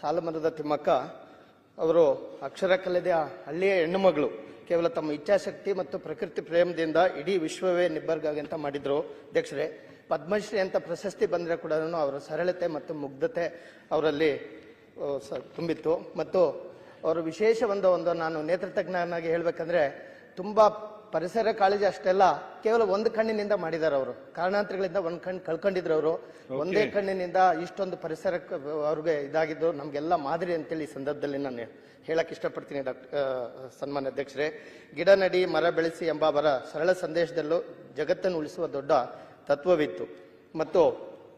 ಸಾಲಮರದ ತಿಮ್ಮಕ್ಕ, ಅವರು ಅಕ್ಷರ ಕಲೆದ ಹಳ್ಳಿಯ ಹೆಣ್ಣುಮಗಳು ಕೇವಲ ತಮ್ಮ ಇಚ್ಛಾಶಕ್ತಿ ಮತ್ತು ಪ್ರಕೃತಿ ಪ್ರೇಮದಿಂದ ಇಡೀ ವಿಶ್ವವೇ ನಿಬ್ಬರ್ಗಾಗಿ ಅಂತ ಮಾಡಿದ್ರು. ಅಧ್ಯಕ್ಷರೇ, ಪದ್ಮಶ್ರೀ ಅಂತ ಪ್ರಶಸ್ತಿ ಬಂದರೆ ಕೂಡ ಅವರ ಸರಳತೆ ಮತ್ತು ಮುಗ್ಧತೆ ಅವರಲ್ಲಿ ತುಂಬಿತ್ತು. ಮತ್ತು ಅವರು ವಿಶೇಷ ಒಂದು ಒಂದು ನಾನು ನೇತೃತ್ವಜ್ಞನಾಗಿ ಹೇಳಬೇಕಂದ್ರೆ, ತುಂಬಾ ಪರಿಸರ ಕಾಳಜಿ ಅಷ್ಟೆಲ್ಲ ಕೇವಲ ಒಂದು ಕಣ್ಣಿನಿಂದ ಮಾಡಿದ್ದಾರೆ ಅವರು. ಕಾರಣಾಂತರಗಳಿಂದ ಒಂದ್ ಕಣ್ಣು ಕಳ್ಕೊಂಡಿದ್ರು ಅವರು. ಒಂದೇ ಕಣ್ಣಿನಿಂದ ಇಷ್ಟೊಂದು ಪರಿಸರ ಅವ್ರಿಗೆ ಇದಾಗಿದ್ದು ನಮ್ಗೆಲ್ಲ ಮಾದರಿ ಅಂತೇಳಿ ಈ ಸಂದರ್ಭದಲ್ಲಿ ನಾನು ಹೇಳಕ್ ಇಷ್ಟಪಡ್ತೀನಿ ಡಾಕ್ಟರ್ ಸನ್ಮಾನ್ಯ ಅಧ್ಯಕ್ಷರೇ. ಗಿಡ ನಡಿ ಮರ ಬೆಳೆಸಿ ಎಂಬ ಅವರ ಸರಳ ಸಂದೇಶದಲ್ಲೂ ಜಗತ್ತನ್ನು ಉಳಿಸುವ ದೊಡ್ಡ ತತ್ವವಿತ್ತು. ಮತ್ತು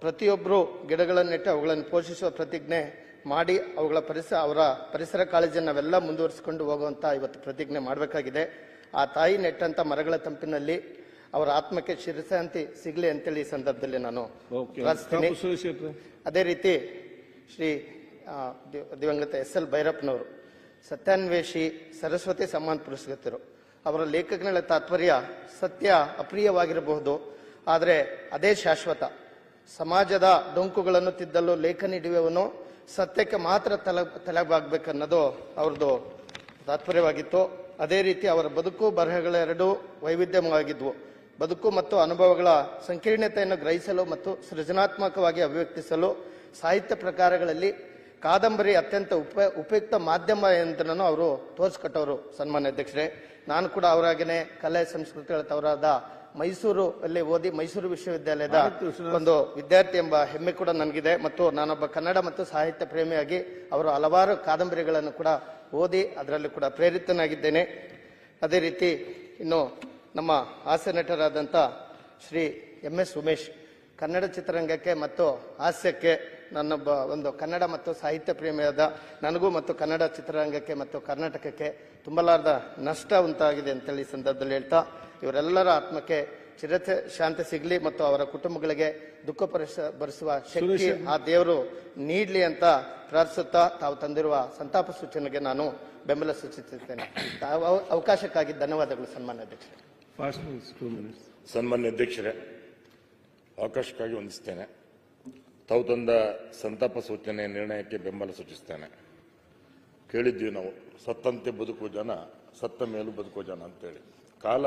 ಪ್ರತಿಯೊಬ್ಬರು ಗಿಡಗಳನ್ನು ನೆಟ್ಟು ಅವುಗಳನ್ನು ಪೋಷಿಸುವ ಪ್ರತಿಜ್ಞೆ ಮಾಡಿ ಅವುಗಳ ಪರಿಸರ ಅವರ ಪರಿಸರ ಕಾಳಜಿಯನ್ನು ನಾವೆಲ್ಲ ಮುಂದುವರಿಸಿಕೊಂಡು ಹೋಗುವಂತ ಇವತ್ತು ಪ್ರತಿಜ್ಞೆ ಮಾಡಬೇಕಾಗಿದೆ. ಆ ತಾಯಿ ನೆಟ್ಟಂಥ ಮರಗಳ ತಂಪಿನಲ್ಲಿ ಅವರ ಆತ್ಮಕ್ಕೆ ಶಿರಶಾಂತಿ ಸಿಗಲಿ ಅಂತೇಳಿ ಈ ಸಂದರ್ಭದಲ್ಲಿ ನಾನು ಪ್ರಾರ್ಥಿಸ್ತೀನಿ. ಅದೇ ರೀತಿ ಶ್ರೀ ದಿವಂಗತ ಎಸ್ ಎಲ್ ಭೈರಪ್ಪನವರು ಸತ್ಯಾನ್ವೇಷಿ ಸರಸ್ವತಿ ಸಮ್ಮಾನ ಪುರಸ್ಕೃತರು. ಅವರ ಲೇಖಕಗಳ ತಾತ್ಪರ್ಯ ಸತ್ಯ ಅಪ್ರಿಯವಾಗಿರಬಹುದು. ಆದರೆ ಅದೇ ಶಾಶ್ವತ. ಸಮಾಜದ ಡೊಂಕುಗಳನ್ನು ತಿದ್ದಲು ಲೇಖನಿ ಹಿಡಿಯುವವನು ಸತ್ಯಕ್ಕೆ ಮಾತ್ರ ತಲೆ ತಲೆಬಾಗಬೇಕನ್ನೋದು ಅವ್ರದ್ದು ತಾತ್ಪರ್ಯವಾಗಿತ್ತು. ಅದೇ ರೀತಿ ಅವರ ಬದುಕು ಬರಹಗಳೆರಡೂ ವೈವಿಧ್ಯಮವಾಗಿದ್ವು ಬದುಕು ಮತ್ತು ಅನುಭವಗಳ ಸಂಕೀರ್ಣತೆಯನ್ನು ಗ್ರಹಿಸಲು ಮತ್ತು ಸೃಜನಾತ್ಮಕವಾಗಿ ಅಭಿವ್ಯಕ್ತಿಸಲು ಸಾಹಿತ್ಯ ಪ್ರಕಾರಗಳಲ್ಲಿ ಕಾದಂಬರಿ ಅತ್ಯಂತ ಉಪ ಉಪಯುಕ್ತ ಮಾಧ್ಯಮ ಎಂದನ್ನು ಅವರು ತೋರಿಸ್ಕೊಟ್ಟವರು ಸನ್ಮಾನ್ಯ ಅಧ್ಯಕ್ಷರೇ. ನಾನು ಕೂಡ ಅವರಾಗೇನೆ ಕಲೆ ಸಂಸ್ಕೃತಿಗಳ ತವರಾದ ಮೈಸೂರು ಅಲ್ಲಿ ಓದಿ ಮೈಸೂರು ವಿಶ್ವವಿದ್ಯಾಲಯದ ಒಂದು ವಿದ್ಯಾರ್ಥಿ ಎಂಬ ಹೆಮ್ಮೆ ಕೂಡ ನನಗಿದೆ ಮತ್ತು ನಾನೊಬ್ಬ ಕನ್ನಡ ಮತ್ತು ಸಾಹಿತ್ಯ ಪ್ರೇಮಿಯಾಗಿ ಅವರು ಹಲವಾರು ಕಾದಂಬರಿಗಳನ್ನು ಕೂಡ ಓದಿ ಅದರಲ್ಲೂ ಕೂಡ ಪ್ರೇರಿತನಾಗಿದ್ದೇನೆ. ಅದೇ ರೀತಿ ಇನ್ನು ನಮ್ಮ ಹಾಸ್ಯ ನಟರಾದಂಥ ಶ್ರೀ ಎಂ ಎಸ್ ಉಮೇಶ್ ಕನ್ನಡ ಚಿತ್ರರಂಗಕ್ಕೆ ಮತ್ತು ಹಾಸ್ಯಕ್ಕೆ ನನ್ನೊಬ್ಬ ಒಂದು ಕನ್ನಡ ಮತ್ತು ಸಾಹಿತ್ಯ ಪ್ರೇಮಿಯಾದ ನನಗೂ ಮತ್ತು ಕನ್ನಡ ಚಿತ್ರರಂಗಕ್ಕೆ ಮತ್ತು ಕರ್ನಾಟಕಕ್ಕೆ ತುಂಬಲಾರದ ನಷ್ಟ ಉಂಟಾಗಿದೆ ಅಂತೇಳಿ ಸಂದರ್ಭದಲ್ಲಿ ಹೇಳ್ತಾ, ಇವರೆಲ್ಲರ ಆತ್ಮಕ್ಕೆ ಚಿರತೆ ಶಾಂತಿ ಸಿಗಲಿ ಮತ್ತು ಅವರ ಕುಟುಂಬಗಳಿಗೆ ದುಃಖ ಪರಿಸ ಭರಿಸುವ ಶಕ್ತಿ ಆ ದೇವರು ನೀಡಲಿ ಅಂತ ಪ್ರಾರ್ಥಿಸುತ್ತಾ ತಾವು ತಂದಿರುವ ಸಂತಾಪ ಸೂಚನೆಗೆ ನಾನು ಬೆಂಬಲ ಸೂಚಿಸುತ್ತೇನೆ. ತಾವು ಅವ- ಅವಕಾಶಕ್ಕಾಗಿ ಧನ್ಯವಾದಗಳು ಸನ್ಮಾನ್ಯ ಅಧ್ಯಕ್ಷರೇ. ಫಾಸ್ಟ್ ಟೂ ಮಿನಿಟ್ಸ್ ಸನ್ಮಾನ್ಯ ಅಧ್ಯಕ್ಷರೇ ಅವಕಾಶಕ್ಕಾಗಿ ವಂದಿಸ್ತೇನೆ ತಾವು ತಂದ ಸಂತಾಪ ಸೂಚನೆ ನಿರ್ಣಯಕ್ಕೆ ಬೆಂಬಲ ಸೂಚಿಸ್ತೇನೆ ಕೇಳಿದ್ವಿ ನಾವು ಸತ್ತಂತೆ ಬದುಕುವ ಜನ ಸತ್ತ ಮೇಲೂ ಬದುಕುವ ಜನ ಅಂತೇಳಿ. ಕಾಲ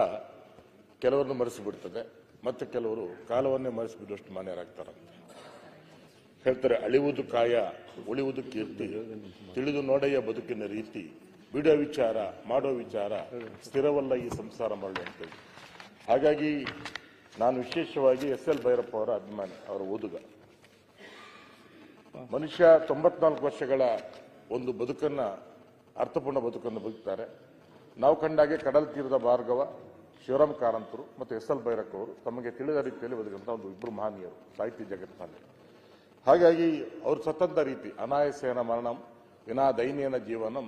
ಕೆಲವರನ್ನು ಮರೆಸಿಬಿಡ್ತದೆ, ಮತ್ತು ಕೆಲವರು ಕಾಲವನ್ನೇ ಮರೆಸಿಬಿಡುವಷ್ಟು ಮಾನ್ಯರಾಗ್ತಾರಂತೆ. ಹೇಳ್ತಾರೆ ಅಳಿವುದು ಕಾಯ, ಉಳಿಯುವುದು ಕೀರ್ತಿ. ತಿಳಿದು ನೋಡೆಯ ಬದುಕಿನ ರೀತಿ ಬಿಡೋ ವಿಚಾರ ಮಾಡೋ ವಿಚಾರ, ಸ್ಥಿರವಲ್ಲ ಈ ಸಂಸಾರ ಅಂತೇಳಿ. ಹಾಗಾಗಿ ನಾನು ವಿಶೇಷವಾಗಿ ಎಸ್ ಎಲ್ ಭೈರಪ್ಪ ಅವರ ಅಭಿಮಾನಿ, ಅವರ ಓದುಗ. ಮನುಷ್ಯ ತೊಂಬತ್ನಾಲ್ಕು ವರ್ಷಗಳ ಒಂದು ಬದುಕನ್ನ, ಅರ್ಥಪೂರ್ಣ ಬದುಕನ್ನು ಬದುಕ್ತಾರೆ. ನಾವು ಕಂಡಾಗೆ ಕಡಲ ತೀರದ ಭಾರ್ಗವ ಶಿವರಾಮ್ ಕಾರಂತರು ಮತ್ತು ಎಸ್ ಎಲ್ ಭೈರಕ್ಕವರು ತಮಗೆ ತಿಳಿದ ರೀತಿಯಲ್ಲಿ ಬದುಕಂತ ಒಂದು ಇಬ್ಬರು ಮಹನೀಯರು, ಸಾಹಿತ್ಯ ಜಗತ್ತಿನಲ್ಲಿ ಹಾಗಾಗಿ ಅವರು ಸತ್ತಂತ ರೀತಿ ಅನಾಯಸೇನ ಮರಣಂ, ವಿನಾ ದೈನ್ಯನ ಜೀವನಂ,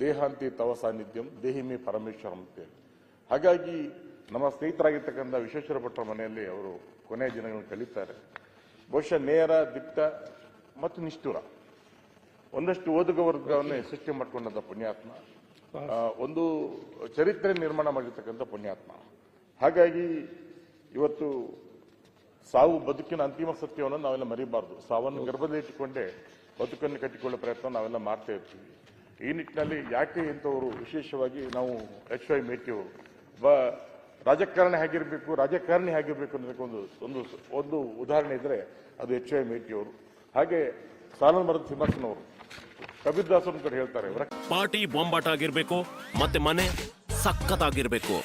ದೇಹಾಂತಿ ತವ ಸಾನ್ನಿಧ್ಯಂ, ದೇಹಿಮಿ ಪರಮೇಶ್ವರಂ ಅಂತೇಳಿ. ಹಾಗಾಗಿ ನಮ್ಮ ಸ್ನೇಹಿತರಾಗಿರ್ತಕ್ಕಂಥ ವಿಶ್ವೇಶ್ವರ ಭಟ್ರ ಮನೆಯಲ್ಲಿ ಅವರು ಕೊನೆಯ ದಿನಗಳನ್ನು ಕಳೀತಾರೆ ಬಹುಶಃ ನೇರ ದಿಟ್ಟ ಮತ್ತು ನಿಷ್ಠುರ. ಒಂದಷ್ಟು ಓದುಗ ವರ್ಗವನ್ನೇ ಸೃಷ್ಟಿ ಮಾಡಿಕೊಂಡಂತ ಪುಣ್ಯಾತ್ಮ. ಒಂದು ಚರಿತ್ರೆ ನಿರ್ಮಾಣ ಮಾಡಿರ್ತಕ್ಕಂಥ ಪುಣ್ಯಾತ್ಮ. ಹಾಗಾಗಿ ಇವತ್ತು ಸಾವು ಬದುಕಿನ ಅಂತಿಮ ಸತ್ಯವನ್ನು ನಾವೆಲ್ಲ ಮರಿಬಾರ್ದು. ಸಾವನ್ನು ಗರ್ಭದಲ್ಲಿ ಇಟ್ಟುಕೊಂಡೇ ಬದುಕನ್ನು ಕಟ್ಟಿಕೊಳ್ಳೋ ಪ್ರಯತ್ನ ನಾವೆಲ್ಲ ಮಾಡ್ತಾ ಇರ್ತೀವಿ. ಈ ನಿಟ್ಟಿನಲ್ಲಿ ಯಾಕೆ ಇಂಥವರು ವಿಶೇಷವಾಗಿ ನಾವು ಎಚ್ ವೈ ಮೇಟಿಯವರು ಬ, ರಾಜಕಾರಣಿ ಆಗಿರಬೇಕು ರಾಜಕಾರಣಿ ಆಗಿರಬೇಕು ಅನ್ನೋದಕ್ಕೆ ಒಂದು ಒಂದು ಒಂದು ಉದಾಹರಣೆ ಇದ್ರೆ ಅದು ಎಚ್ ವೈ ಮೇಟಿಯವರು ಹಾಗೆ ಸಾಲನ್ ಮರದ ಸಿಂಹಾಸನವರು. ಕಬೀರ್ ದಾಸ್ ಅವ್ರ ಕಡೆ ಹೇಳ್ತಾರೆ ಇವರ ಪಾರ್ಟಿ ಬೊಂಬಾಟ ಆಗಿರ್ಬೇಕು ಮತ್ತೆ ಮನೆ ಸಖತ್ತಾಗಿರ್ಬೇಕು.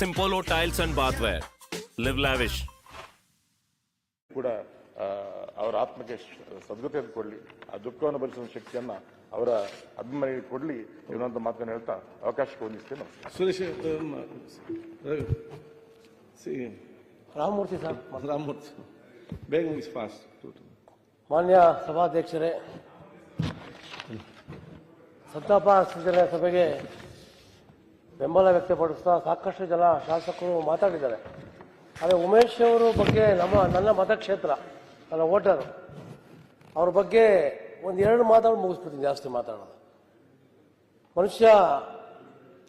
Simpolo tiles and bathware live lavish ಕೂಡ ಅವರ ಆತ್ಮಕ್ಕೆ ಸದ್ಗತಿಯನ್ನು ಕೊಡಲಿ. ಆ ದುಃಖವನ್ನು ಭರಿಸುವ ಶಕ್ತಿಯನ್ನ ಅವರ ಅಭಿಮಾನಿಗಳಿಗೆ ಕೊಡಲಿ. ಇವನಂತ ಮಾತನ್ನು ಹೇಳ್ತಾ ಅವಕಾಶಕ್ಕೆ ಹೊಂದಿಸ್ತೇನೆ ಸುರೇಶ್ ರಾಮಮೂರ್ತಿ ಸರ್. ರಾಮಮೂರ್ತಿ. ಬೇಗ ಮುಗಿಸಿ ಫಾಸ್ಟ್ ಮಾನ್ಯ ಸಭಾಧ್ಯಕ್ಷರೇ ಸಂತಾಪ ಸೂಚನೆ ಸಭೆಗೆ ಬೆಂಬಲ ವ್ಯಕ್ತಪಡಿಸ್ತಾ ಸಾಕಷ್ಟು ಜನ ಶಾಸಕರು ಮಾತಾಡಿದ್ದಾರೆ. ಆದರೆ ಉಮೇಶ್ ಅವರ ಬಗ್ಗೆ ನಮ್ಮ ನನ್ನ ಮತಕ್ಷೇತ್ರ ನನ್ನ ವೋಟರ್ ಅವ್ರ ಬಗ್ಗೆ ಒಂದು ಎರಡು ಮಾತಾಡಿ ಮುಗಿಸ್ಬಿಡ್ತೀನಿ ಜಾಸ್ತಿ ಮಾತಾಡೋದು. ಮನುಷ್ಯ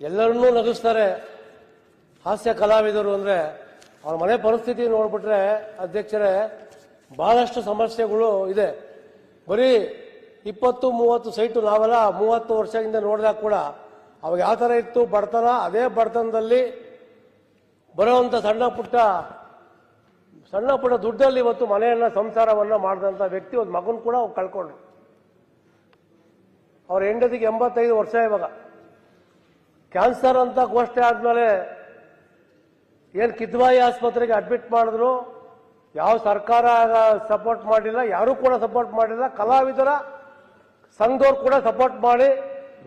ಎಲ್ಲರನ್ನೂ ನಗಿಸ್ತಾರೆ. ಹಾಸ್ಯ ಕಲಾವಿದರು ಅಂದರೆ ಅವ್ರ ಮನೆ ಪರಿಸ್ಥಿತಿ ನೋಡ್ಬಿಟ್ರೆ ಅಧ್ಯಕ್ಷರೇ, ಬಹಳಷ್ಟು ಸಮಸ್ಯೆಗಳು ಇದೆ. ಬರೀ ಇಪ್ಪತ್ತು, ಮೂವತ್ತು ಸೈಟು ನಾವೆಲ್ಲ ಮೂವತ್ತು ವರ್ಷದಿಂದ ನೋಡಿದಾಗ ಕೂಡ ಅವಾಗ ಯಾವ ಥರ ಇತ್ತು, ಬಡತನ, ಅದೇ ಬಡತನದಲ್ಲಿ ಬರೋವಂಥ ಸಣ್ಣ ಪುಟ್ಟ ಸಣ್ಣ ಪುಟ್ಟ ದುಡ್ಡಲ್ಲಿ ಇವತ್ತು ಮನೆಯನ್ನ, ಸಂಸಾರವನ್ನ ಮಾಡಿದಂಥ ವ್ಯಕ್ತಿ, ಒಂದು ಮಗನ ಕೂಡ ಅವ್ರು ಕಳ್ಕೊಂಡ್ರು. ಅವ್ರ ಹೆಂಡತಿಗೆ ಎಂಬತ್ತೈದು ವರ್ಷ ಇವಾಗ. ಕ್ಯಾನ್ಸರ್ ಅಂತ ಘೋಷಣೆ ಆದ್ಮೇಲೆ ಏನ್ ಕಿದ್ವಾಯಿ ಆಸ್ಪತ್ರೆಗೆ ಅಡ್ಮಿಟ್ ಮಾಡಿದ್ರು ಯಾವ ಸರ್ಕಾರ ಸಪೋರ್ಟ್ ಮಾಡಿಲ್ಲ ಯಾರೂ ಕೂಡ ಸಪೋರ್ಟ್ ಮಾಡಿಲ್ಲ ಕಲಾವಿದರ ಸಂಘದವ್ರು ಕೂಡ ಸಪೋರ್ಟ್ ಮಾಡಿ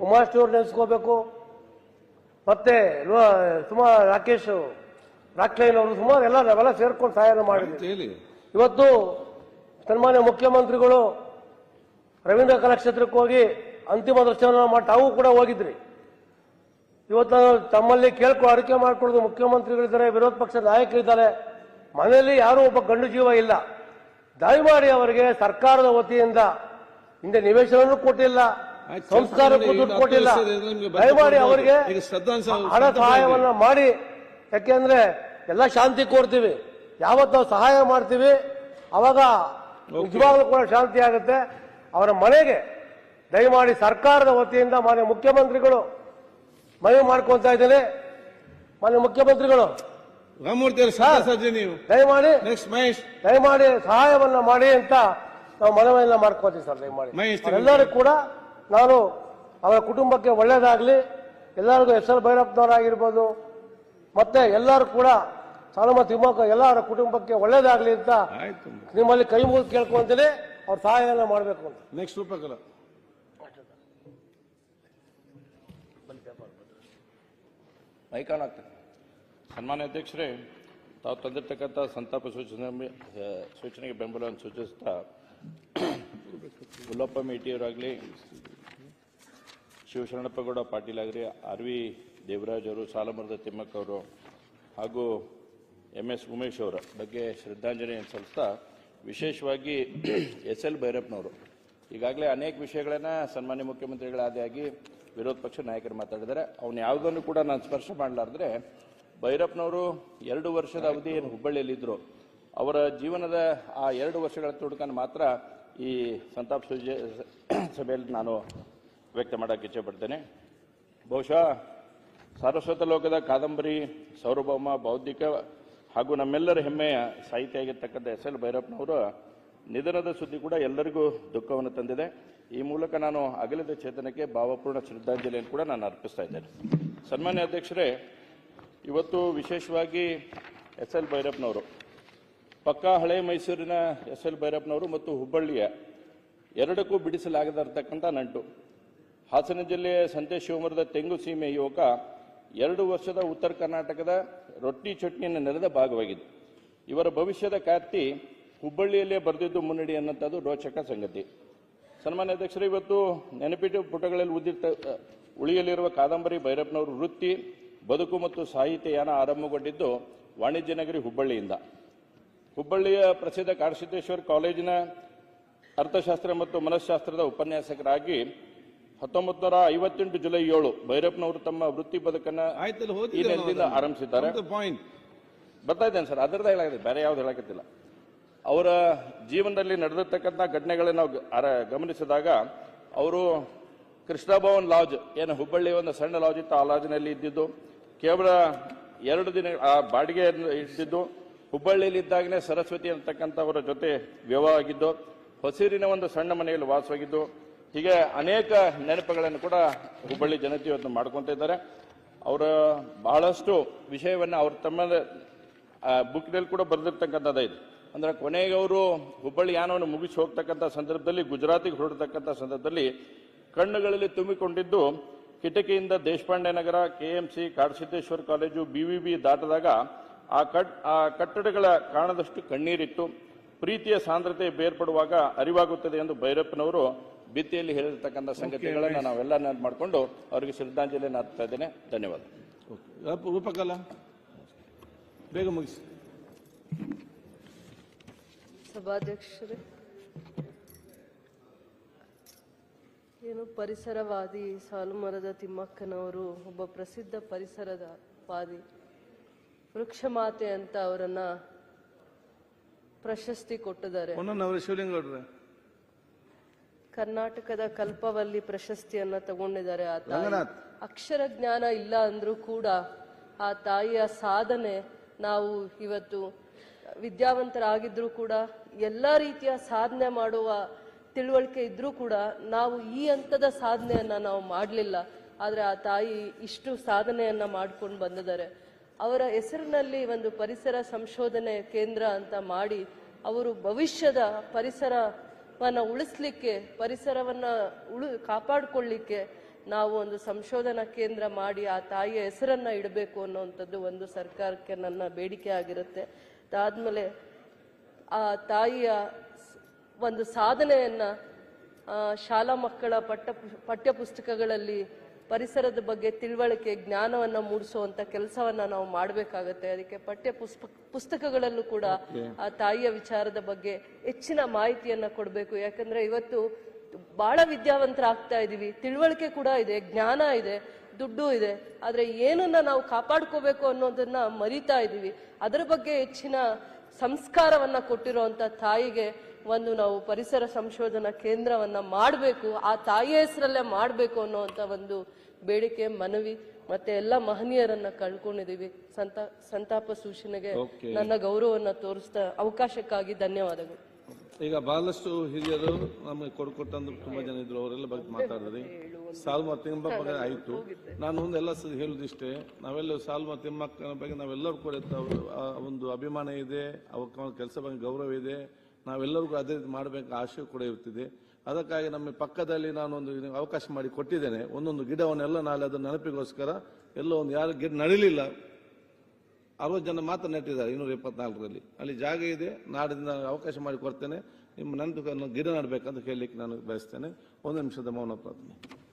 ಉಮಾಶ್ರೀ ಅವ್ರು ನೆನೆಸ್ಕೋಬೇಕು. ಮತ್ತೆ ಸುಮಾರು ರಾಕೇಶ್ ರಾಕ್ಲೈನ್ ಅವರು ಸುಮಾರು ಎಲ್ಲ ನಾವೆಲ್ಲ ಸೇರ್ಕೊಂಡು ಸಹಾಯ ಮಾಡಿದ್ವಿ. ಇವತ್ತು ಸನ್ಮಾನ್ಯ ಮುಖ್ಯಮಂತ್ರಿಗಳು ರವೀಂದ್ರ ಕಲಾಕ್ಷೇತ್ರಕ್ಕೆ ಹೋಗಿ ಅಂತಿಮ ದರ್ಶನ ಮಾಡಿ ತಾವು ಕೂಡ ಹೋಗಿದ್ರಿ. ಇವತ್ತು ನಾನು ತಮ್ಮಲ್ಲಿ ಕೇಳ್ಕೊ ಅರಿಕೆ ಮಾಡ್ಕೊಳ್ಳೋದು ಮುಖ್ಯಮಂತ್ರಿಗಳಿದ್ದಾರೆ ವಿರೋಧ ಪಕ್ಷ ನಾಯಕರಿದ್ದಾರೆ ಮನೆಯಲ್ಲಿ ಯಾರೂ ಒಬ್ಬ ಗಂಡು ಜೀವ ಇಲ್ಲ. ದಯಮಾಡಿ ಅವರಿಗೆ ಸರ್ಕಾರದ ವತಿಯಿಂದ ಹಿಂದೆ ನಿವೇಶನೂ ಕೊಟ್ಟಿಲ್ಲ ಸಂಸ್ಕಾರಕ್ಕೂ ದುಡ್ಡು ಕೊಟ್ಟಿಲ್ಲ. ದಯಮಾಡಿ ಅವರಿಗೆ ಹಣ ಸಹಾಯವನ್ನ ಮಾಡಿ. ಯಾಕೆಂದ್ರೆ ಎಲ್ಲ ಶಾಂತಿ ಕೋರ್ತೀವಿ. ಯಾವತ್ತು ನಾವು ಸಹಾಯ ಮಾಡ್ತೀವಿ ಅವಾಗ ನಿಜವಾಗ್ಲೂ ಕೂಡ ಶಾಂತಿ ಆಗುತ್ತೆ. ಅವರ ಮನೆಗೆ ದಯಮಾಡಿ ಸರ್ಕಾರದ ವತಿಯಿಂದ ಮಾನ್ಯ ಮುಖ್ಯಮಂತ್ರಿಗಳು ಮನವಿ ಮಾಡ್ಕೊಂತ ಇದ್ದೇನೆ. ಮನೆ ಮುಖ್ಯಮಂತ್ರಿಗಳು. ರಾಮಮೂರ್ತಿ ಅವರು ಸದಾ ನೀವು. ನೀವು ದಯಮಾಡಿ ನೆಕ್ಸ್ಟ್ ಮಹೇಶ್. ದಯಮಾಡಿ ಸಹಾಯವನ್ನ ಮಾಡಿ ಅಂತ ನಾವು ಮನವಿಯನ್ನ ಮಾಡ್ಕೊತೀವಿ ಸರ್ ದಯಮಾಡಿ. ಎಲ್ಲರೂ ಎಲ್ಲರಿಗೂ ಕೂಡ ನಾನು ಅವರ ಕುಟುಂಬಕ್ಕೆ ಒಳ್ಳೇದಾಗ್ಲಿ ಎಲ್ಲರಿಗೂ ಎಸ್ ಎಲ್ ಭೈರಪ್ಪನವರಾಗಿರ್ಬೋದು ಮತ್ತೆ ಎಲ್ಲರೂ ಕೂಡ ಸಾಲಮ ತಿಮ್ಮಕ್ಕ ಎಲ್ಲರ ಕುಟುಂಬಕ್ಕೆ ಒಳ್ಳೇದಾಗ್ಲಿ ಅಂತ ಆಯ್ತು. ನಿಮ್ಮಲ್ಲಿ ಕೈ ಮುಗಿದು ಕೇಳ್ಕೊಂತೀನಿ. ಅವ್ರ ಸಹಾಯನ ಮಾಡಬೇಕು ಅಂತ. ನೆಕ್ಸ್ಟ್ ರೂಪಕಲ ಮೈಕಾನ್ ಆಗ್ತದೆ ಸನ್ಮಾನ್ಯ ಅಧ್ಯಕ್ಷರೇ, ತಾವು ತಂದಿರತಕ್ಕಂಥ ಸಂತಾಪ ಸೂಚನೆ ಸೂಚನೆಗೆ ಬೆಂಬಲವನ್ನು ಸೂಚಿಸ್ತಾ ಗುಲ್ಲಪ್ಪ ಮೇಟಿಯವರಾಗಲಿ ಶಿವಶರಣಪ್ಪಗೌಡ ಪಾಟೀಲ್ ಆಗಲಿ, ಆರ್ ವಿ ದೇವರಾಜ್ ಅವರು, ಸಾಲಮರದ ತಿಮ್ಮಕ್ಕ ಅವರು, ಹಾಗೂ ಎಂ ಎಸ್ ಉಮೇಶ್ ಅವರ ಬಗ್ಗೆ ಶ್ರದ್ಧಾಂಜಲಿಯನ್ನು ಸಲ್ಲಿಸ್ತಾ, ವಿಶೇಷವಾಗಿ ಎಸ್ ಎಲ್ ಭೈರಪ್ಪನವರು. ಈಗಾಗಲೇ ಅನೇಕ ವಿಷಯಗಳನ್ನ ಸನ್ಮಾನ್ಯ ಮುಖ್ಯಮಂತ್ರಿಗಳ ಆದಿಯಾಗಿ ವಿರೋಧ ಪಕ್ಷ ನಾಯಕರು ಮಾತಾಡಿದ್ದಾರೆ. ಅವ್ನು ಯಾವುದನ್ನು ಕೂಡ ನಾನು ಸ್ಪರ್ಶ ಮಾಡಲಾರ್ದ್ರೆ ಭೈರಪ್ಪನವರು ಎರಡು ವರ್ಷದ ಅವಧಿ ಏನು ಹುಬ್ಬಳ್ಳಿಯಲ್ಲಿದ್ದರು ಅವರ ಜೀವನದ ಆ ಎರಡು ವರ್ಷಗಳ ತುಡುಕನ್ನು ಮಾತ್ರ ಈ ಸಂತಾಪ ಸೂಜ, ಸಭೆಯಲ್ಲಿ ನಾನು ವ್ಯಕ್ತ ಮಾಡೋಕ್ಕೆ ಇಚ್ಛೆಪಡ್ತೇನೆ. ಬಹುಶಃ ಸಾರಸ್ವತ ಲೋಕದ ಕಾದಂಬರಿ ಸಾರ್ವಭೌಮ ಬೌದ್ಧಿಕ ಹಾಗೂ ನಮ್ಮೆಲ್ಲರ ಹೆಮ್ಮೆಯ ಸಾಹಿತ್ಯ ಆಗಿರ್ತಕ್ಕಂಥ ಎಸ್ ಎಲ್ ಭೈರಪ್ಪನವರ ನಿಧನದ ಸುದ್ದಿ ಕೂಡ ಎಲ್ಲರಿಗೂ ದುಃಖವನ್ನು ತಂದಿದೆ. ಈ ಮೂಲಕ ನಾನು ಅಗಲಿದ ಚೇತನಕ್ಕೆ ಭಾವಪೂರ್ಣ ಶ್ರದ್ಧಾಂಜಲಿಯನ್ನು ಕೂಡ ನಾನು ಅರ್ಪಿಸ್ತಾ ಇದ್ದೇನೆ. ಸನ್ಮಾನ್ಯ ಅಧ್ಯಕ್ಷರೇ, ಇವತ್ತು ವಿಶೇಷವಾಗಿ ಎಸ್ ಎಲ್ ಭೈರಪ್ಪನವರು, ಪಕ್ಕಾ ಹಳೆ ಮೈಸೂರಿನ ಎಸ್ ಎಲ್ ಭೈರಪ್ಪನವರು ಮತ್ತು ಹುಬ್ಬಳ್ಳಿಯ ಎರಡಕ್ಕೂ ಬಿಡಿಸಲಾಗದಿರತಕ್ಕಂಥ ನಂಟು. ಹಾಸನ ಜಿಲ್ಲೆಯ ಸಂತೆ ಶಿವಮೊಗ್ಗದ ತೆಂಗು ಸೀಮೆ ಯುವಕ ಎರಡು ವರ್ಷದ ಉತ್ತರ ಕರ್ನಾಟಕದ ರೊಟ್ಟಿ ಚಟ್ನಿಯನ್ನು ನೆರೆದ ಭಾಗವಾಗಿದೆ. ಇವರ ಭವಿಷ್ಯದ ಖ್ಯಾತಿ ಹುಬ್ಬಳ್ಳಿಯಲ್ಲೇ ಬರೆದಿದ್ದು ಮುನ್ನಡಿ ಅನ್ನೋಂಥದ್ದು ರೋಚಕ ಸಂಗತಿ. ಸನ್ಮಾನ್ಯ ಅಧ್ಯಕ್ಷರು ಇವತ್ತು ನೆನಪಿಟ್ಟು ಪುಟಗಳಲ್ಲಿ ಉದ್ದಿರ್ತ ಉಳಿಯಲಿರುವ ಕಾದಂಬರಿ ಭೈರಪ್ಪನವರು ವೃತ್ತಿ ಬದುಕು ಮತ್ತು ಸಾಹಿತ್ಯ ಯಾನ ಆರಂಭಗೊಂಡಿದ್ದು ವಾಣಿಜ್ಯ ನಗರಿ ಹುಬ್ಬಳ್ಳಿಯಿಂದ. ಹುಬ್ಬಳ್ಳಿಯ ಪ್ರಸಿದ್ಧ ಕಾಡಸಿದ್ದೇಶ್ವರ ಕಾಲೇಜಿನ ಅರ್ಥಶಾಸ್ತ್ರ ಮತ್ತು ಮನಃಶಾಸ್ತ್ರದ ಉಪನ್ಯಾಸಕರಾಗಿ ಹತ್ತೊಂಬತ್ತು ನೂರ ಐವತ್ತೆಂಟು ಜುಲೈ ಏಳು ಭೈರಪ್ಪನವರು ತಮ್ಮ ವೃತ್ತಿ ಬದುಕನ್ನು ಆರಂಭಿಸಿದ್ದಾರೆ. ಬರ್ತಾ ಇದ್ದೇನೆ ಸರ್ ಅದರದ್ದು ಹೇಳಾಗಿದೆ ಬೇರೆ ಯಾವ್ದು ಹೇಳಕತ್ತಿಲ್ಲ. ಅವರ ಜೀವನದಲ್ಲಿ ನಡೆದಿರ್ತಕ್ಕಂಥ ಘಟನೆಗಳನ್ನು ನಾವು ಗಮನಿಸಿದಾಗ ಅವರು ಕೃಷ್ಣಭವನ್ ಲಾಜ್ ಏನು ಹುಬ್ಬಳ್ಳಿ ಒಂದು ಸಣ್ಣ ಲಾಜ್ ಇತ್ತು, ಆ ಲಾಜ್ನಲ್ಲಿ ಇದ್ದಿದ್ದು. ಕೇವಲ ಎರಡು ದಿನ, ಆ ಬಾಡಿಗೆ ಇಟ್ಟಿದ್ದು ಹುಬ್ಬಳ್ಳಿಯಲ್ಲಿ ಇದ್ದಾಗಲೇ ಸರಸ್ವತಿ ಅಂತಕ್ಕಂಥವರ ಜೊತೆ ವಿವಾಹ ಆಗಿದ್ದು, ಹೊಸೂರಿನ ಒಂದು ಸಣ್ಣ ಮನೆಯಲ್ಲಿ ವಾಸವಾಗಿದ್ದು. ಹೀಗೆ ಅನೇಕ ನೆನಪುಗಳನ್ನು ಕೂಡ ಹುಬ್ಬಳ್ಳಿ ಜನತೆ ಇವತ್ತು ಮಾಡ್ಕೊಂತ ಇದ್ದಾರೆ. ಅವರ ಬಹಳಷ್ಟು ವಿಷಯವನ್ನು ಅವ್ರ ತಮ್ಮ ಬುಕ್ನಲ್ಲಿ ಕೂಡ ಬರೆದಿರ್ತಕ್ಕಂಥದ್ದು ಅಂದ್ರೆ ಕೊನೆಗೆ ಅವರು ಹುಬ್ಬಳ್ಳಿ ಯಾನವನ್ನು ಮುಗಿಸಿ ಹೋಗ್ತಕ್ಕಂಥ ಸಂದರ್ಭದಲ್ಲಿ ಗುಜರಾತಿಗೆ ಹೊರಡ್ತಕ್ಕಂಥ ಸಂದರ್ಭದಲ್ಲಿ ಕಣ್ಣುಗಳಲ್ಲಿ ತುಂಬಿಕೊಂಡಿದ್ದು ಕಿಟಕಿಯಿಂದ Deshpande Nagar K M C Kadasiddeshwara college B V B ದಾಟದಾಗ ಆ ಕಟ್ ಆ ಕಟ್ಟಡಗಳ ಕಾಣದಷ್ಟು ಕಣ್ಣೀರಿತ್ತು. ಪ್ರೀತಿಯ ಸಾಂದ್ರತೆ ಬೇರ್ಪಡುವಾಗ ಅರಿವಾಗುತ್ತದೆ ಎಂದು ಭೈರಪ್ಪನವರು ಬಿತ್ತಿಯಲ್ಲಿ ಹೇಳಿರ್ತಕ್ಕಂಥ ಸಂಗತಿಗಳನ್ನು ನಾವೆಲ್ಲ ನೆನಪು ಮಾಡಿಕೊಂಡು ಅವರಿಗೆ ಶ್ರದ್ಧಾಂಜಲಿಯನ್ನು ಹಾಕ್ತಾ ಇದ್ದೇನೆ. ಧನ್ಯವಾದ. ಓಕೆ ರೂಪಕಲ ಬೇಗ ಮುಗಿಸಿ. ಸಭಾಧ್ಯಕ್ಷರೇ. ಏನು ಪರಿಸರವಾದಿ ಸಾಲುಮರದ ತಿಮ್ಮಕ್ಕನವರು ಒಬ್ಬ ಪ್ರಸಿದ್ಧ ಪರಿಸರದ ವಾದಿ. ವೃಕ್ಷಮಾತೆ ಅಂತ ಅವರನ್ನ ಪ್ರಶಸ್ತಿ ಕೊಟ್ಟಿದ್ದಾರೆ. ಕರ್ನಾಟಕದ ಕಲ್ಪವಲ್ಲಿ ಪ್ರಶಸ್ತಿಯನ್ನ ತಗೊಂಡಿದ್ದಾರೆ ಆ ತಾಯಿ. ಅಕ್ಷರ ಜ್ಞಾನ ಇಲ್ಲ ಅಂದ್ರೂ ಕೂಡ ಆ ತಾಯಿಯ ಸಾಧನೆ ನಾವು ಇವತ್ತು ವಿದ್ಯಾವಂತರಾಗಿದ್ರೂ ಕೂಡ, ಎಲ್ಲ ರೀತಿಯ ಸಾಧನೆ ಮಾಡುವ ತಿಳುವಳಿಕೆ ಇದ್ರೂ ಕೂಡ ನಾವು ಈ ಹಂತದ ಸಾಧನೆಯನ್ನ ನಾವು ಮಾಡಲಿಲ್ಲ. ಆದರೆ ಆ ತಾಯಿ ಇಷ್ಟು ಸಾಧನೆಯನ್ನ ಮಾಡ್ಕೊಂಡು ಬಂದಿದ್ದಾರೆ. ಅವರ ಹೆಸರಿನಲ್ಲಿ ಒಂದು ಪರಿಸರ ಸಂಶೋಧನೆ ಕೇಂದ್ರ ಅಂತ ಮಾಡಿ, ಅವರು ಭವಿಷ್ಯದ ಪರಿಸರವನ್ನು ಉಳಿಸ್ಲಿಕ್ಕೆ, ಪರಿಸರವನ್ನು ಉಳು, ಕಾಪಾಡಿಕೊಳ್ಳಿಕ್ಕೆ ನಾವು ಒಂದು ಸಂಶೋಧನಾ ಕೇಂದ್ರ ಮಾಡಿ ಆ ತಾಯಿಯ ಹೆಸರನ್ನು ಇಡಬೇಕು ಅನ್ನೋವಂಥದ್ದು ಒಂದು ಸರ್ಕಾರಕ್ಕೆ ನನ್ನ ಬೇಡಿಕೆ ಆಗಿರುತ್ತೆ. ಅದಾದ್ಮೇಲೆ ಆ ತಾಯಿಯ ಒಂದು ಸಾಧನೆಯನ್ನ ಶಾಲಾ ಮಕ್ಕಳ ಪಠ್ಯ ಪಠ್ಯ ಪುಸ್ತಕಗಳಲ್ಲಿ ಪರಿಸರದ ಬಗ್ಗೆ ತಿಳುವಳಿಕೆ ಜ್ಞಾನವನ್ನ ಮೂಡಿಸುವಂತ ಕೆಲಸವನ್ನ ನಾವು ಮಾಡಬೇಕಾಗತ್ತೆ. ಅದಕ್ಕೆ ಪಠ್ಯ ಪುಸ್ತಕ ಪುಸ್ತಕಗಳಲ್ಲೂ ಕೂಡ ಆ ತಾಯಿಯ ವಿಚಾರದ ಬಗ್ಗೆ ಹೆಚ್ಚಿನ ಮಾಹಿತಿಯನ್ನ ಕೊಡಬೇಕು. ಯಾಕಂದ್ರೆ ಇವತ್ತು ಬಹಳ ವಿದ್ಯಾವಂತರಾಗ್ತಾ ಇದೀವಿ. ತಿಳುವಳಿಕೆ ಕೂಡ ಇದೆ ಜ್ಞಾನ ಇದೆ. ದುಡ್ಡು ಇದೆ. ಆದರೆ ಏನನ್ನ ನಾವು ಕಾಪಾಡ್ಕೋಬೇಕು ಅನ್ನೋದನ್ನ ಮರಿತಾ ಇದ್ದೀವಿ. ಅದರ ಬಗ್ಗೆ ಹೆಚ್ಚಿನ ಸಂಸ್ಕಾರವನ್ನ ಕೊಟ್ಟಿರುವಂತ ತಾಯಿಗೆ ಒಂದು ನಾವು ಪರಿಸರ ಸಂಶೋಧನಾ ಕೇಂದ್ರವನ್ನ ಮಾಡಬೇಕು ಆ ತಾಯಿಯ ಹೆಸರಲ್ಲೇ ಮಾಡಬೇಕು ಅನ್ನುವಂತ ಒಂದು ಬೇಡಿಕೆ ಮನವಿ ಮತ್ತೆ ಎಲ್ಲ ಮಹನೀಯರನ್ನ ಕಳ್ಕೊಂಡಿದೀವಿ ಸಂತ ಸಂತಾಪ ಸೂಚನೆಗೆ ನನ್ನ ಗೌರವವನ್ನ ತೋರಿಸ್ತಾ ಅವಕಾಶಕ್ಕಾಗಿ ಧನ್ಯವಾದಗಳು. ಈಗ ಬಹಳಷ್ಟು ಹಿರಿಯರು ನಮಗೆ ಕೊಡ್ಕೊಟ್ಟಂದು ತುಂಬಾ ಜನ ಇದ್ರು, ಅವರೆಲ್ಲ ಬಗ್ಗೆ ಮಾತಾಡಿದ್ರಿ ಸಾಲ್ಮ ತಿಮ್ಮ ಬಗ್ಗೆ ಆಯಿತು. ನಾನು ಒಂದು ಎಲ್ಲ ಹೇಳುದಿಷ್ಟೇ ನಾವೆಲ್ಲ ಸಾಲ್ಮ ತಿಮ್ಮಕ್ಕನ ಬಗ್ಗೆ ನಾವೆಲ್ಲರೂ ಕೂಡ ಒಂದು ಅಭಿಮಾನ ಇದೆ ಅವಕ್ಕ ಕೆಲಸ ಬಗ್ಗೆ ಗೌರವ ಇದೆ, ನಾವೆಲ್ಲರಿಗೂ ಅದೇ ರೀತಿ ಮಾಡಬೇಕು ಆಶೆ ಕೂಡ ಇರ್ತಿದೆ ಅದಕ್ಕಾಗಿ ನಮ್ಮ ಪಕ್ಕದಲ್ಲಿ ನಾನು ಒಂದು ಅವಕಾಶ ಮಾಡಿ ಕೊಟ್ಟಿದ್ದೇನೆ. ಒಂದೊಂದು ಗಿಡವನ್ನೆಲ್ಲ ನಾಳೆ ಅದನ್ನು ನೆನಪಿಗೋಸ್ಕರ ಎಲ್ಲೋ ಒಂದು ಯಾರು ಗಿಡ ನಡಿಲಿಲ್ಲ ಅರವತ್ತು ಜನ ಮಾತ್ರ ನೆಟ್ಟಿದ್ದಾರೆ, ಇನ್ನೂರ ಇಪ್ಪತ್ನಾಲ್ಕರಲ್ಲಿ ಅಲ್ಲಿ ಜಾಗ ಇದೆ ನಾಡಿನ ಅವಕಾಶ ಮಾಡಿ ಕೊಡ್ತೇನೆ. ನಿಮ್ಮ ನೆನಪು ಗಿಡ ನಡಬೇಕಂತ ಹೇಳಲಿಕ್ಕೆ ನಾನು ಬಯಸ್ತೇನೆ. ಒಂದು ನಿಮಿಷದ ಮೌನ ಪ್ರಾರ್ಥನೆ.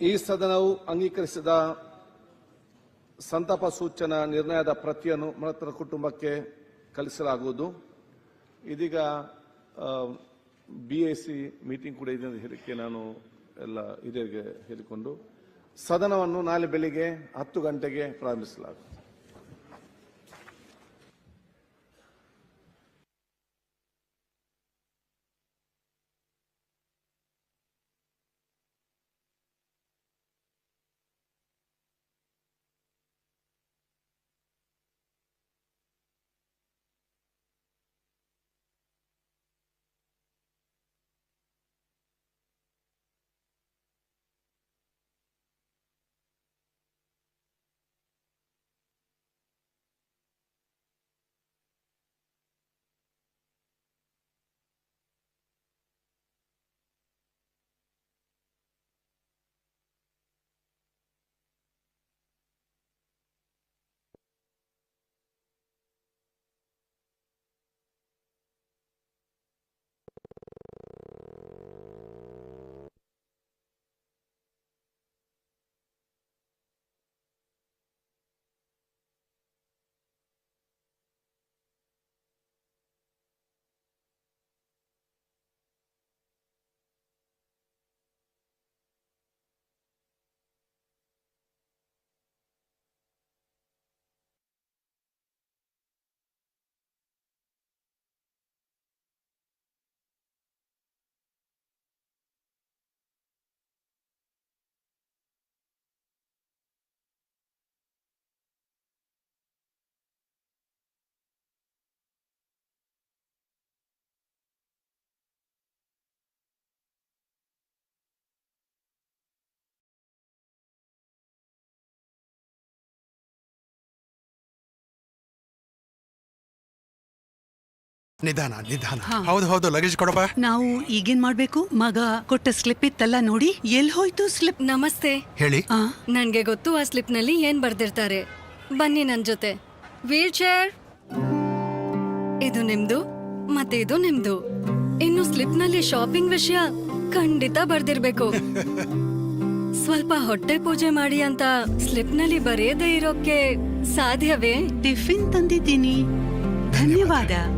ಈ ಸದನವು ಅಂಗೀಕರಿಸಿದ ಸಂತಾಪ ಸೂಚನಾ ನಿರ್ಣಯದ ಪ್ರತಿಯನ್ನು ಮೃತರ ಕುಟುಂಬಕ್ಕೆ ಕಲಿಸಲಾಗುವುದು. ಇದೀಗ ಬಿ ಎ ಸಿ ಮೀಟಿಂಗ್ ಕೂಡ ಇದೆ ಅಂತ ಹೇಳಿಕೆ ನಾನು ಎಲ್ಲ ಹಿರಿಯರಿಗೆ ಹೇಳಿಕೊಂಡು, ಸದನವನ್ನು ನಾಳೆ ಬೆಳಿಗ್ಗೆ ಹತ್ತು ಗಂಟೆಗೆ ಪ್ರಾರಂಭಿಸಲಾಗುವುದು. ನಿಧಾನ ನಿಧಾನ. ಹೌದು ಹೌದು ಲಗೇಜ್ ಕೊಡಪ್ಪ. ನಾವು ಈಗೇನ್ ಮಾಡ್ಬೇಕು? ಮಗ ಕೊಟ್ಟ ಸ್ಲಿಪ್ ಇತ್ತಲ್ಲ ನೋಡಿ ಎಲ್ ಹೋಯ್ತು ಸ್ಲಿಪ್ ನಮಸ್ತೆ. ಹೇಳಿ. ಆ. ನನ್ಗೆ ಗೊತ್ತು ಆ ಸ್ಲಿಪ್ನಲ್ಲಿ ಏನ್ ಬರ್ದಿರ್ತಾರೆ. ಬನ್ನಿ ನನ್ ಜೊತೆ. ವೀಲ್ ಚೇರ್ ಇದು ನಿಮ್ದು ಮತ್ತೆ ಇದು ನಿಮ್ದು. ಇನ್ನು ಸ್ಲಿಪ್ನಲ್ಲಿ ಶಾಪಿಂಗ್ ವಿಷಯ ಖಂಡಿತ ಬರ್ದಿರ್ಬೇಕು. ಸ್ವಲ್ಪ ಹೊಟ್ಟೆ ಪೂಜೆ ಮಾಡಿ ಅಂತ ಸ್ಲಿಪ್ನಲ್ಲಿ ಬರೆಯದೇ ಇರೋಕೆ ಸಾಧ್ಯವೇ? ಟಿಫಿನ್ ತಂದಿದ್ದೀನಿ. ಧನ್ಯವಾದ.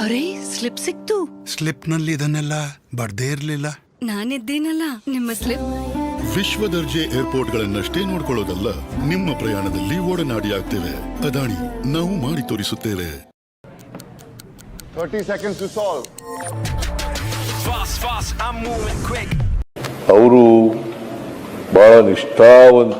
ಅರೆ ಸ್ಲಿಪ್ ಸಿಕ್ತು. ಸ್ಲಿಪ್ನಲ್ಲಿ ಇದನ್ನೆಲ್ಲ ಬರ್ದೇ ಇರ್ಲಿಲ್ಲ. ನಾನಿದ್ದೇನಲ್ಲ ನಿಮ್ಮ ಸ್ಲಿಪ್ ವಿಶ್ವ ದರ್ಜೆ ಏರ್ಪೋರ್ಟ್ಗಳನ್ನಷ್ಟೇ ನೋಡ್ಕೊಳ್ಳೋದಲ್ಲ ನಿಮ್ಮ ಪ್ರಯಾಣದಲ್ಲಿ ಒಡನಾಡಿಯಾಗ್ತೇವೆ ಅದಾಣಿ ನಾವು ಮಾಡಿ ತೋರಿಸುತ್ತೇವೆ. ಅವರು ಬಹಳ ನಿಷ್ಠಾವಂತ